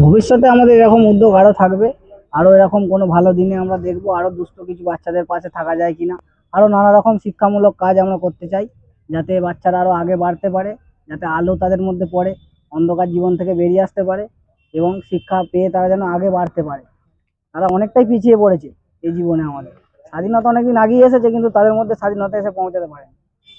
ভবিষ্যতে আমাদের এরকম উদ্যোগ আরও থাকবে। আরও এরকম কোনো ভালো দিনে আমরা দেখব আরও দুস্থ কিছু বাচ্চাদের পাশে থাকা যায় কিনা। আরও নানা রকম শিক্ষামূলক কাজ আমরা করতে চাই, যাতে বাচ্চারা আরও আগে বাড়তে পারে, যাতে আলো তাদের মধ্যে পড়ে, অন্ধকার জীবন থেকে বেরিয়ে আসতে পারে এবং শিক্ষা পেয়ে তারা যেন আগে বাড়তে পারে। তারা অনেকটাই পিছিয়ে পড়েছে এই জীবনে আমাদের। স্বাধীনতা অনেকদিন আগেই এসেছে, কিন্তু তাদের মধ্যে স্বাধীনতা এসে পৌঁছাতে পারে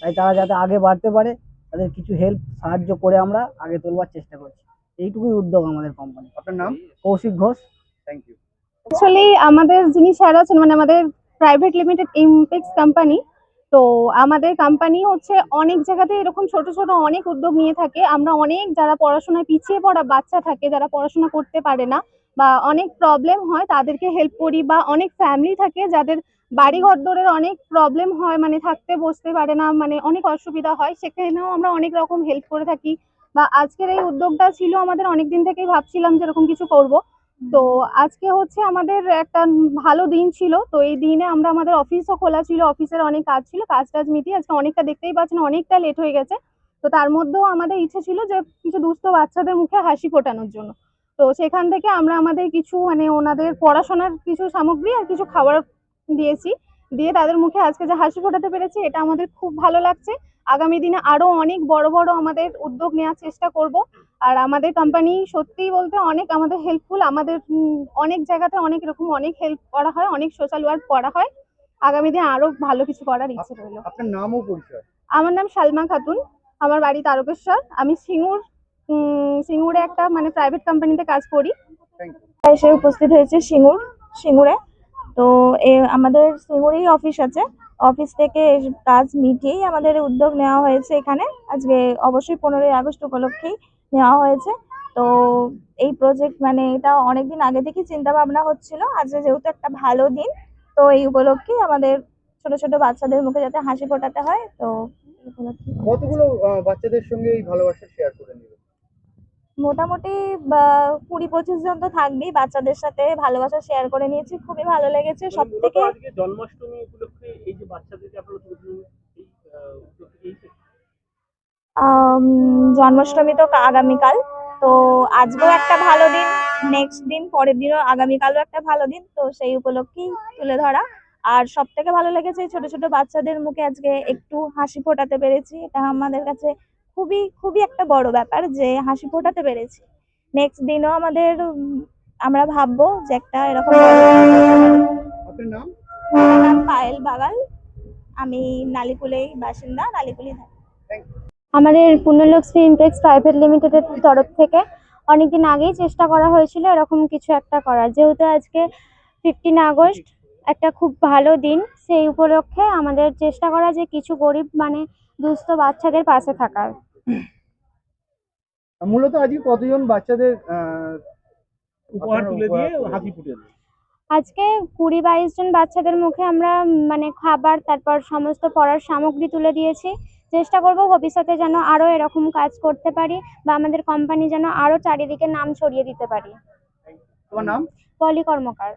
তাই তারা যাতে আগে বাড়তে পারে, তাদের কিছু হেল্প সাহায্য করে আমরা আগে তোলবার চেষ্টা করছি। এইটুকুই উদ্যোগ আমাদের কোম্পানি আপনার নাম? Kaushik Ghosh. Thank you actually আমাদের যিনি স্যার আছেন মানে আমাদের প্রাইভেট লিমিটেড ইমপেক্স কোম্পানি তো আমাদের কোম্পানি হচ্ছে অনেক জায়গাতে এরকম ছোট ছোট অনেক উদ্যোগ নিয়ে থাকে। আমরা অনেক যারা পড়াশোনায় পিছিয়ে পড়া বাচ্চা থাকে যারা পড়াশোনা করতে পারে না বা অনেক প্রবলেম হয় তাদেরকে হেল্প করি বা অনেক ফ্যামিলি থাকে যাদের বাড়ি ঘরদোরের অনেক প্রবলেম হয় মানে থাকতে বসতে পারে না মানে অনেক অসুবিধা হয় সেখানেও আমরা অনেক রকম হেল্প করে থাকি। বা আজকের এই উদ্যোগটা ছিল আমাদের অনেক দিন থেকেই ভাবছিলাম যে এরকম কিছু করব। তো আজকে হচ্ছে আমাদের একটা ভালো দিন ছিল। তো এই দিনে আমরা আমাদের অফিসও খোলা ছিল অফিসের অনেক কাজ ছিল কাজ টাজ মিটিয়ে আজকে অনেকটা দেখতেই পাচ্ছেন অনেকটা লেট হয়ে গেছে। তো তার মধ্যেও আমাদের ইচ্ছে ছিল যে কিছু দুস্থ বাচ্চাদের মুখে হাসি ফোটানোর জন্য। তো সেখান থেকে আমরা আমাদের কিছু মানে ওনাদের পড়াশোনার কিছু সামগ্রী আর কিছু খাবার দিয়েছি। দিয়ে তাদের মুখে আজকে যে হাসি ফোটাতে পেরেছি এটা আমাদের খুব ভালো লাগছে। আগামী দিনে আরও অনেক বড় বড় আমাদের উদ্যোগ নেওয়ার চেষ্টা করব। আর আমাদের কোম্পানি সত্যিই বলতে অনেক আমাদের হেল্পফুল আমাদের অনেক জায়গাতে অনেক রকম অনেক হেল্প করা হয় অনেক সোশ্যাল ওয়ার্ক করা হয়। আগামী দিনে আরও ভালো কিছু করার ইচ্ছে রইল। আপনার নাম ও পরিচয়। আমার নাম সালমা খাতুন আমার বাড়ি তারকেশ্বর। আমি সিঙ্গুর উম, সিঙ্গুরে একটা মানে প্রাইভেট কোম্পানিতে কাজ করি। এসে উপস্থিত হয়েছে সিঙ্গুর সিঙ্গুরে। তো এ, আমাদের সিঙ্গুরেই অফিস আছে। অফিস থেকে কাজ মিটিয়েই আমাদের উদ্যোগ নেওয়া হয়েছে এখানে। আজকে অবশ্যই পনেরোই আগস্ট উপলক্ষেই নেওয়া হয়েছে। তো এই প্রজেক্ট মানে এটা অনেকদিন আগে থেকেই চিন্তা ভাবনা হচ্ছিল। আজকে যেহেতু একটা ভালো দিন, তো এই উপলক্ষেই আমাদের ছোট ছোট বাচ্চাদের মুখে যাতে হাসি ফোটাতে হয়, তো কতগুলো বাচ্চাদের সঙ্গে এই ভালোবাসা শেয়ার করে মোটামুটি কুড়ি পঁচিশ জন তো থাকবেই। বাচ্চাদের সাথে ভালোবাসা শেয়ার করে নিয়েছি খুবই ভালো লেগেছে। সব থেকে জন্মাষ্টমী উপলক্ষে এই যে জন্মাষ্টমী তো আগামীকাল। তো আজকেও একটা ভালো দিন নেক্সট দিন পরের দিনও আগামীকালও একটা ভালো দিন। তো সেই উপলক্ষেই তুলে ধরা। আর সব থেকে ভালো লেগেছে ছোট ছোট বাচ্চাদের মুখে আজকে একটু হাসি ফোটাতে পেরেছি। এটা আমাদের কাছে খুবই খুবই একটা বড় ব্যাপার যে হাসি ফোটাতে পেরেছি। নেক্সট দিনও আমাদের আমরা ভাববো যে একটা এরকম নাম? পায়েল বাগাল। আমি নালিকুলেই বাসিন্দা নালিকুলি থাকি। থ্যাংক ইউ আমাদের পূর্ণলক্ষ্মী ইমপ্লেক্স প্রাইভেট লিমিটেডের তরফ থেকে অনেকদিন আগেই চেষ্টা করা হয়েছিল এরকম কিছু একটা করার। যেহেতু আজকে ফিফটিন আগস্ট একটা খুব ভালো দিন। সেই উপলক্ষে আমাদের চেষ্টা করা যে কিছু গরিব মানে দুস্থ বাচ্চাদের পাশে থাকার। মূলত আজকে কতজন বাচ্চাদের উপহার তুলে দিয়ে হাসি ফুটে আজকে কুড়ি বাইশ জন বাচ্চাদের মুখে আমরা মানে খাবার তারপর সমস্ত পড়ার সামগ্রী তুলে দিয়েছি। চেষ্টা করব ভবিষ্যতে যেন আরও এরকম কাজ করতে পারি বা আমাদের কোম্পানি যেন আরও চারিদিকে নাম ছড়িয়ে দিতে পারি। তোমার নাম? পলি কর্মকার।